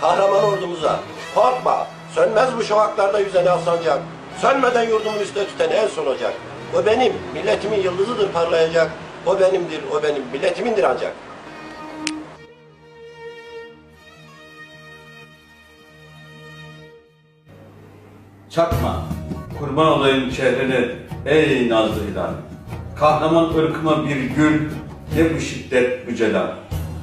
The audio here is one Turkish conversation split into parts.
kahraman ordumuza. Korkma, sönmez bu şafaklarda yüzen al sancak. Sönmeden yurdumun üstüne tüten el solacak. O benim, milletimin yıldızıdır parlayacak. O benimdir, o benim, milletimindir ancak. Çakma, kurban olayım çehrene ey nazlı hilal. Kahraman ırkıma bir gül, ne bu şiddet bu celal.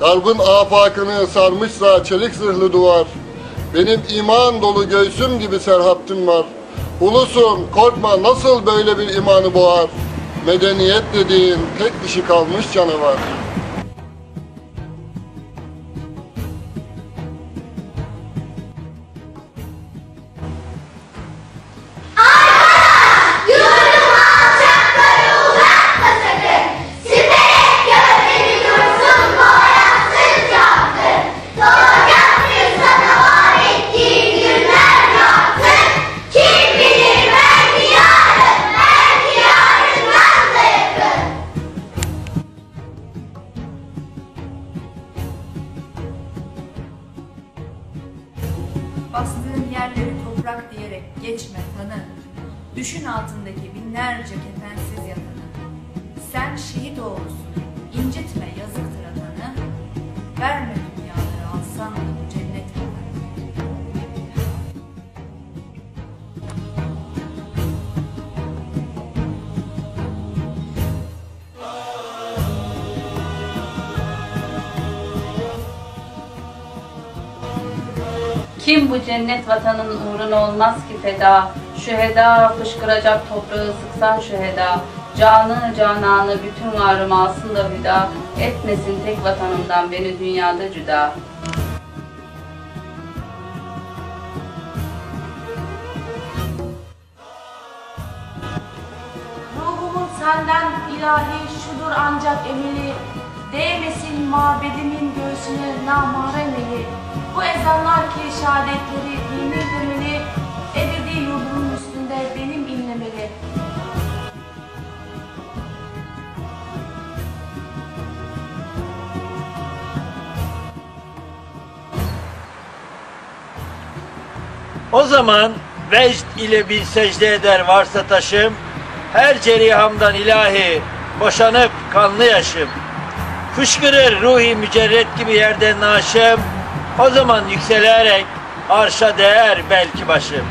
Garbın afakını sarmışsa çelik zırhlı duvar. Benim iman dolu göğsüm gibi serhattım var. Ulusum korkma nasıl böyle bir imanı boğar. Medeniyet dediğin tek dişi kalmış canavar. Bastığın yerleri toprak diyerek geçme tanı. Düşün altındaki binlerce kefensiz yatanı. Sen şehit oğlusun, incitme yazıktır atanı. Verme dünyaları alsan da bu Kim bu cennet vatanın uğruna olmaz ki feda? Şüheda fışkıracak toprağı sıksan şüheda. Canı cananı bütün varım alsın da hüda. Etmesin tek vatanımdan beni dünyada cüda. Ruhumun senden ilahi şudur ancak emeli Değmesin mabedimin göğsüne namarem eli Bu ezanlar ki şehadetleri dini demeli Ebedi yurdumun üstünde benim inlemeli O zaman vecd ile bir secde eder varsa taşım, her cerihamdan ilahi boşanıp kanlı yaşım. Fışkırır ruhi mücerret gibi yerden naşım, o zaman yükselerek arşa değer belki başım.